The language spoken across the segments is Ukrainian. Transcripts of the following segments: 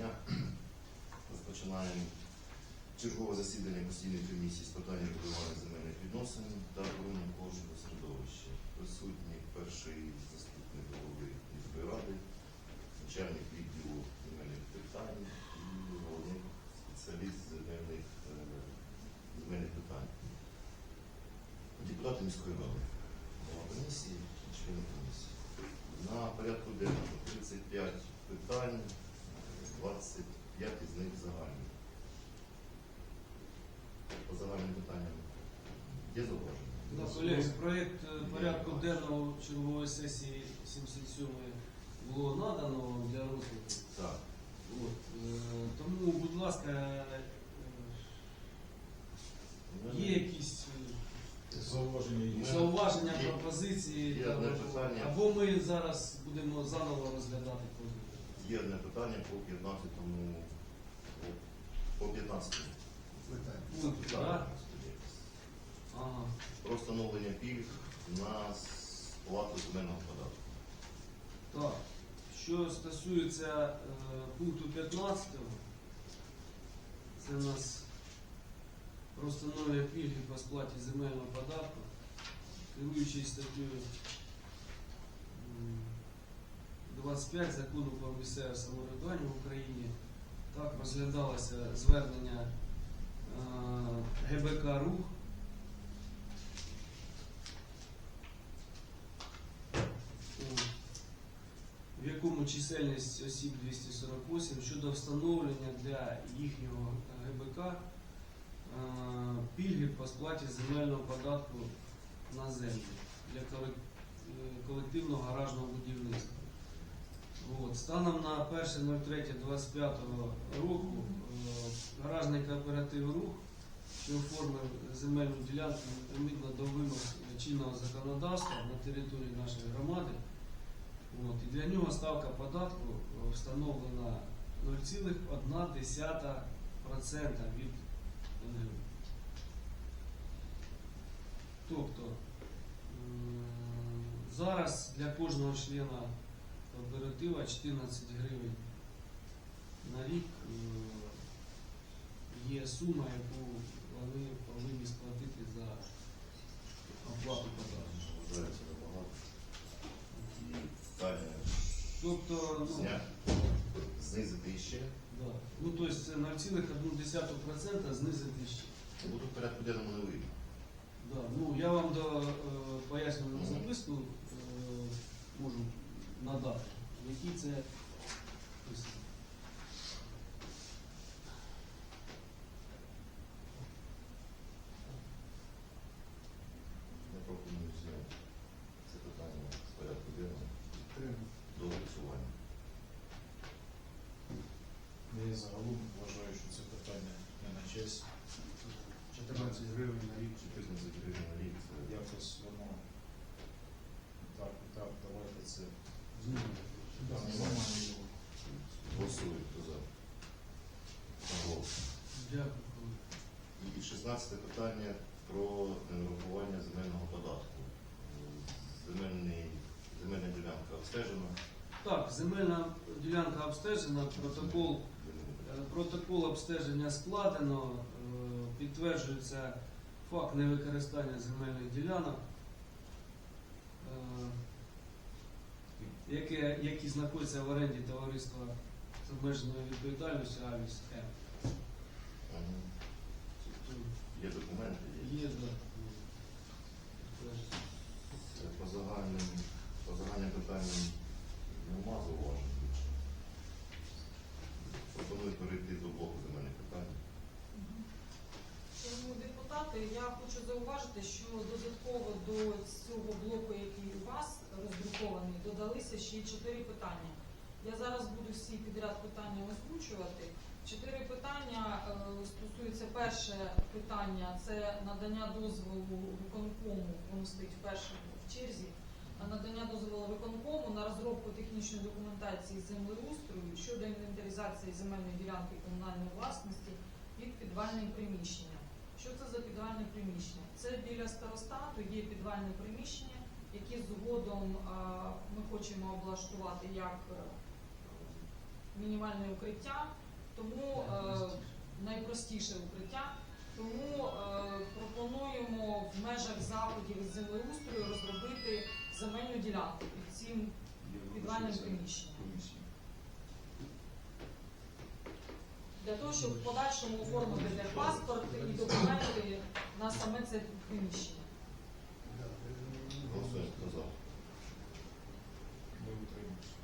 дня. Розпочинаємо чергове засідання постійної комісії з питань регулювання земельних відносин та охорони кожного середовища. Присутні перший заступник голови міської ради, начальник відділу земельних питань і головний спеціаліст земельних, е, земельних питань. Депутати міської ради, голова комісії, члени комісії. На порядку денному 35 питань, 25 із них загальні. По загальним питанням є зауваження? Да, колеги, проєкт е, порядку денного чергової сесії 77 було надано для розгляду. Так. От, е, тому, будь ласка, е, є якісь е, Зауваження зауваження, пропозиції? є там, одне питання. Або ми зараз будемо заново розглядати кожне. Є одне питання по 15-му, по 15-му. Пункт, Так, так? Ага. Про встановлення пільг на сплату земельного податку. Так. Що стосується е, пункту 15, це у нас про встановлення пільги по сплаті земельного податку, керуючись статтею м, 25 закону про місцеве самоврядування в Україні, так розглядалося звернення е, ГБК Рух. В якому чисельність осіб 248 щодо встановлення для їхнього ГБК е, пільги по сплаті земельного податку на землю для е, колективного гаражного будівництва. От. Станом на 1.03.25 року е, гаражний кооператив рух, що оформив земельну ділянку відповідно до вимог чинного законодавства на території нашої громади. От, і для нього ставка податку е, встановлена 0,1% від НГУ. Тобто зараз для кожного члена кооператива 14 гривень на рік е, є сума, яку вони повинні сплатити за оплату податку. Тобто, ну, знизити ще. Да. Ну, то есть це 0,1% знизити ще. Бо тут порядку денному не вийде. Да. Ну, я вам до е, пояснювальну записку е, можу надати, які це. Я пропоную зняти це питання з порядку денного до голосування. Я загалом вважаю, що це питання не на честь. 14 гривень на рік. 14 гривень на рік це Якось воно так, так, давайте це. Голосують хто за. Дякую. І 16 питання про нарахування земельного податку. Земельний, земельна ділянка обстежена. Так, земельна ділянка обстежена, протокол Е, Протокол обстеження складено, е, підтверджується факт невикористання земельних ділянок, яке, які знаходяться в оренді товариства з обмеженою відповідальністю Авіс М. Є документи, є. Є, да. Це По загальним, по загальним питанням нема зауважень. Пропоную перейти до блоку земельних питань. Шановні депутати, я хочу зауважити, що додатково до цього блоку, який у вас роздрукований, додалися ще й чотири питання. Я зараз буду всі підряд питання озвучувати. Чотири питання е, стосуються перше питання це надання дозволу виконкому, воно стоїть вперше в черзі. Надання дозволу виконкому на розробку технічної документації землеустрою щодо інвентаризації земельної ділянки комунальної власності під підвальним приміщенням. Що це за підвальне приміщення? Це біля старостату є підвальне приміщення, які згодом ми хочемо облаштувати як е, мінімальне укриття, тому е, найпростіше укриття. Тому е, пропонуємо в межах заходів із землеустрою розробити земельну ділянку під цим підвальним приміщенням. Для того, щоб в подальшому оформити паспорт і документи на саме це приміщення. Голосуємо. Хто за? Не утримався.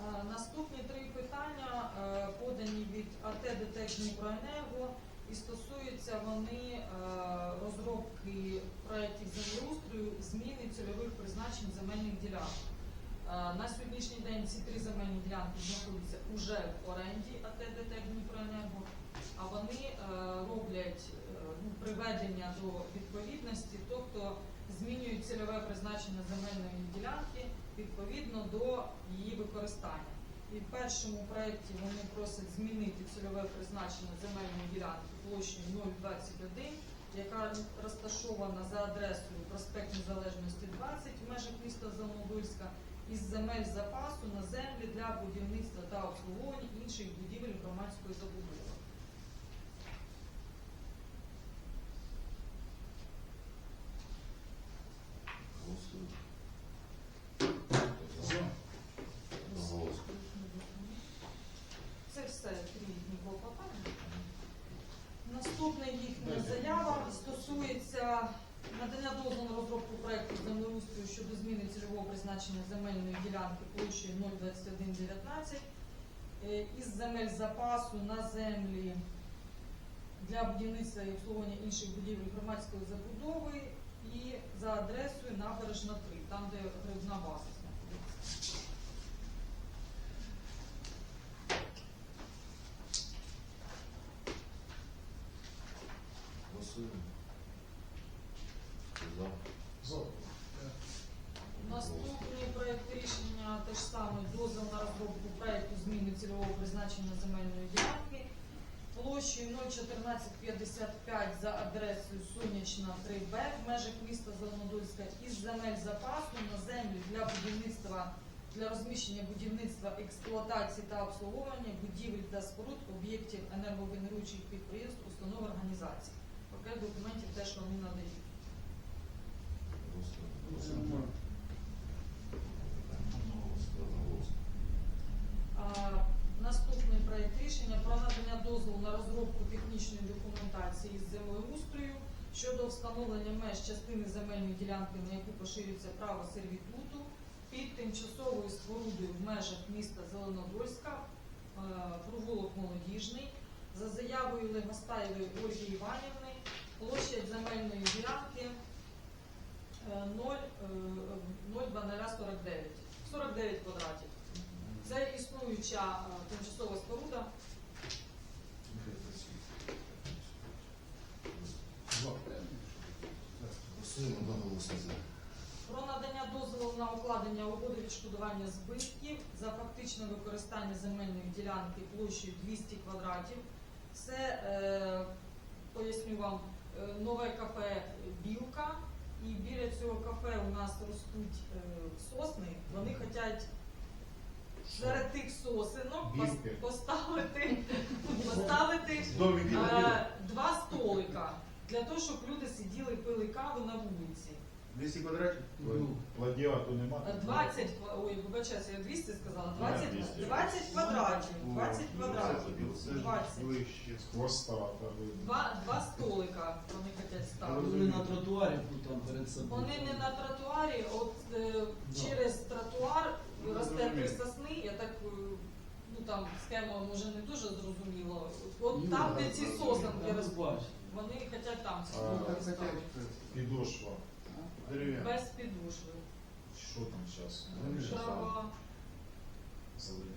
Е, Наступні три питання е, подані від АТ «ДТЕК Дніпроенерго і стосуються вони е, розробки проєктів землеустрою, зміни цільових призначень земельних ділянок. На сьогоднішній день ці три земельні ділянки знаходяться уже в оренді АТ «ДТЕК Дніпроенерго, а вони роблять приведення до відповідності, тобто змінюють цільове призначення земельної ділянки відповідно до її використання. І в першому проєкті вони просять змінити цільове призначення земельної ділянки площею 021, яка розташована за адресою проспект Незалежності 20 в межах міста Зеленодольська, із земель запасу на землі для будівництва та обслуговування інших будівель громадської забудови. Голосуємо. Хто за? Одноголосно. Це все три їхні клопотання. Наступна їхня заява стосується надання дозволу на розробку проекту землеустрою щодо зміни цільового призначення земельної ділянки площею 02119 е, із земель запасу на землі для будівництва і обслуговування інших будівель громадської забудови і за адресою набережна 3, там де грибна база знаходиться. Голосуємо. За? За. Наступний проект теж саме дозвіл на розробку проекту зміни цільового призначення земельної ділянки площею 01455 за адресою Сонячна 3Б в межах міста Зеленодольська із земель запасу на землю для будівництва для розміщення будівництва, експлуатації та обслуговування будівель та споруд об'єктів енергогенеруючих підприємств, установ організацій. Пакет документів теж вони надають. Голосуємо. Одноголосно. А, Наступний проект рішення про надання дозволу на розробку технічної документації з землеустрою щодо встановлення меж частини земельної ділянки, на яку поширюється право сервітуту під тимчасовою спорудою в межах міста Зеленодольська, е, провулок Молодіжний, за заявою Легостаєвої Ольги Іванівни, площа земельної ділянки е, 0, е, 0,2049, 49 квадратів. Це існуюча е, тимчасова споруда. Про надання дозволу на укладення угоди відшкодування збитків за фактичне використання земельної ділянки площею 200 квадратів. Це, е, поясню вам, е, нове кафе Білка. І біля цього кафе у нас ростуть е, сосни. Вони хочуть серед тих сосенок пос- поставити, поставити Домики. е, два столика для того, щоб люди сиділи і пили каву на вулиці. 200 квадратів? Ну, Плагіату нема? 20, ква- ой, вибачаюся, я 200 сказала, 20, 200. 20 квадратів, 20 О, квадратів, Це ж 20. ближче. Хвоста та видно. Два, два столика вони хочуть ставити. вони на тротуарі тут там перед собою. Вони не на тротуарі, от е, через тротуар Ну, росте три сосни, я так, е, ну там схема може не дуже зрозуміло. От Ні, там, де ці сосенки Я ростуть, вони хочуть там ставити. Підошва. дерев'яна. Без підошви. Що там зараз? Трава,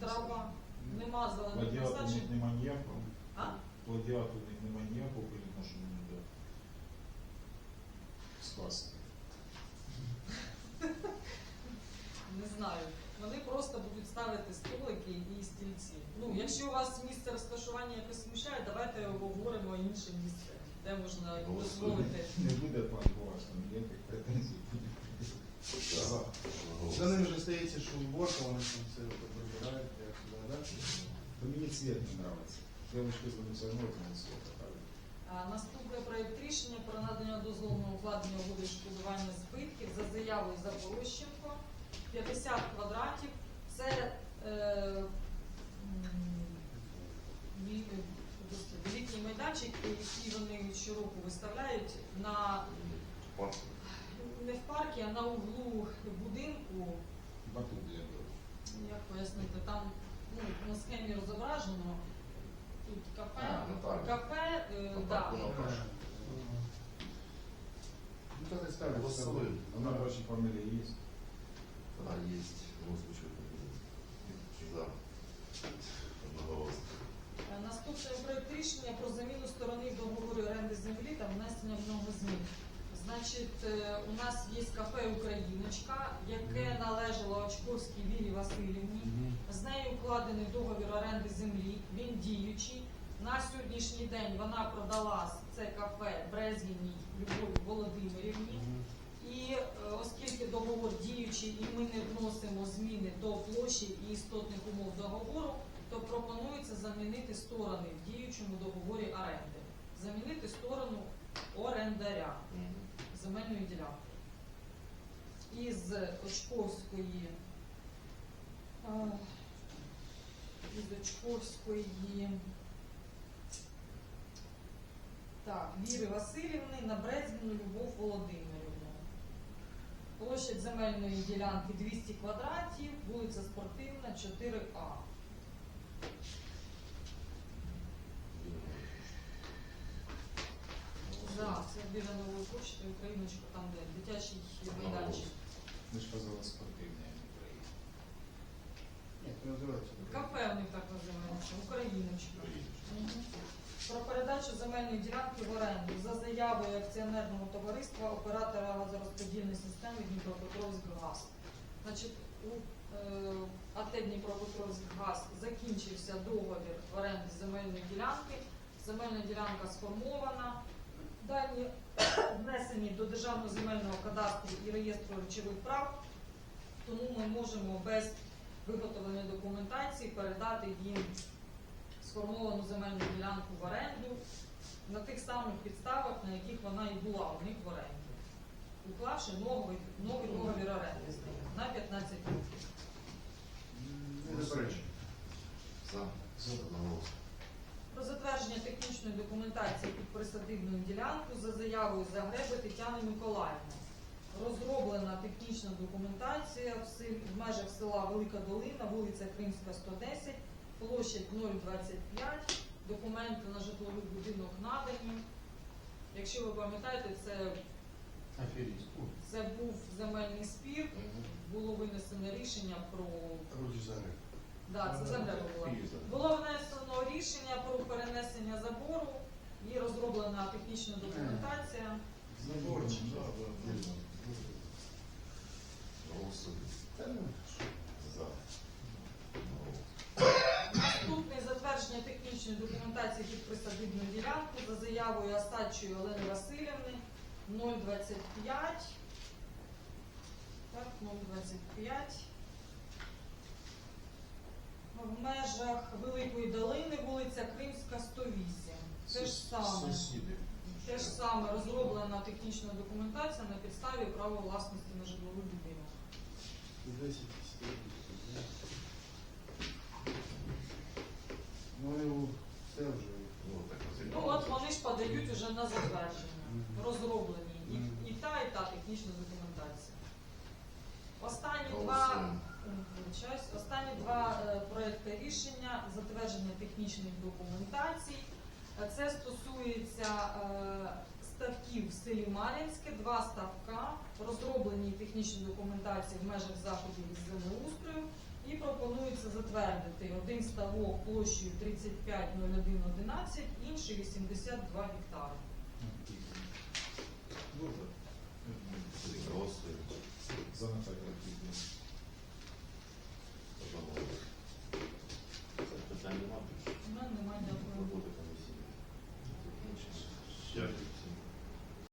трава, нема зелених насаджень. нема ніякого. А? Плагіату нема ніякого по відношенню до сказки. Не знаю. Вони просто будуть ставити столики і стільці. Ну, якщо у вас місце розташування якось смущає, давайте обговоримо інше місце, де можна Голосуємо. дозволити. Не буде пан Коваш, там ніяких претензій. За. За ними вже стається, що уборка, вони там все прибирають, як сюди, так? Да мне цвет не нравится. Девушка из эмоционального цвета, правильно? А, Наступний проєкт рішення про надання дозволу на укладення угоди відшкодування збитків за заявою Запорожченко 50 квадратів. Це е, е, літній майданчик, який вони щороку виставляють на не в парку, а на углу будинку. Як пояснити, там ну, на схемі розображено. Тут кафе, А, Наталя. кафе, е, да. Ну, тогда и ставят. Голосовым. У нас ваши фамилии есть. Да, есть. Ну, звучит. За. Одноголосно. Наступний проект рішення про заміну сторони в договорі оренди землі та внесення в нього змін. Значить, е, у нас є кафе Україночка, яке належало Очковській Вірі Васильівні. З нею укладений договір оренди землі, він діючий. На сьогоднішній день вона продала це кафе Брезгіній Любові Володимирівні. І оскільки договор діючий і ми не вносимо зміни до площі і істотних умов договору, то пропонується замінити сторони в діючому договорі оренди. Замінити сторону орендаря земельної ділянки. Із Очковської із Очковської так, Віри Васильівни на Брезгіну Любов Володимирівну. Площадь земельної ділянки 200 квадратів, вулиця Спортивна, 4А. Да, це біля нової почти, Україночка, там де дитячий майданчик. Мы же позвали спортивные, а не проект. Ні, це називається. Кафе у них так називається, Україночка. Про передачу земельної ділянки в оренду за заявою акціонерного товариства оператора газорозподільної системи Дніпропетровськгаз. Значить, у е, АТ Дніпропетровськгаз закінчився договір оренди земельної ділянки. Земельна ділянка сформована. Дані внесені до Державного земельного кадастру і реєстру речових прав, тому ми можемо без виготовленої документації передати їм сформовану земельну ділянку в оренду на тих самих підставах, на яких вона і була у них в оренді, уклавши новий, новий договір оренди з ними на 15 років. Не заперечую. За. За. Про затвердження технічної документації під присадибну ділянку за заявою Загреби Тетяни Миколаївни. Розроблена технічна документація в, сел- в межах села Велика Долина, вулиця Кримська, 110, площадь 025, документи на житловий будинок надані. Якщо ви пам'ятаєте, це, Аферіст. це був земельний спір, було винесено рішення про да, це Загреба була. Було внесено рішення про перенесення забору і розроблена технічна документація. Заборчик. За. Одноголосно. Наступне затвердження технічної документації під присадибну ділянку за заявою Осадчої Олени Васильівни 025. Так, 025. В межах Великої долини, вулиця Кримська, 108. Те ж саме. Те ж саме розроблена технічна документація на підставі права власності на житловий будинок. рішення, затвердження технічних документацій. Це стосується ставків в селі Мар'їнське, два ставка, розроблені технічні документації в межах заходів із землеустрою і пропонується затвердити один ставок площею 35,0111, інший 82 гектари. Дуже. Просто.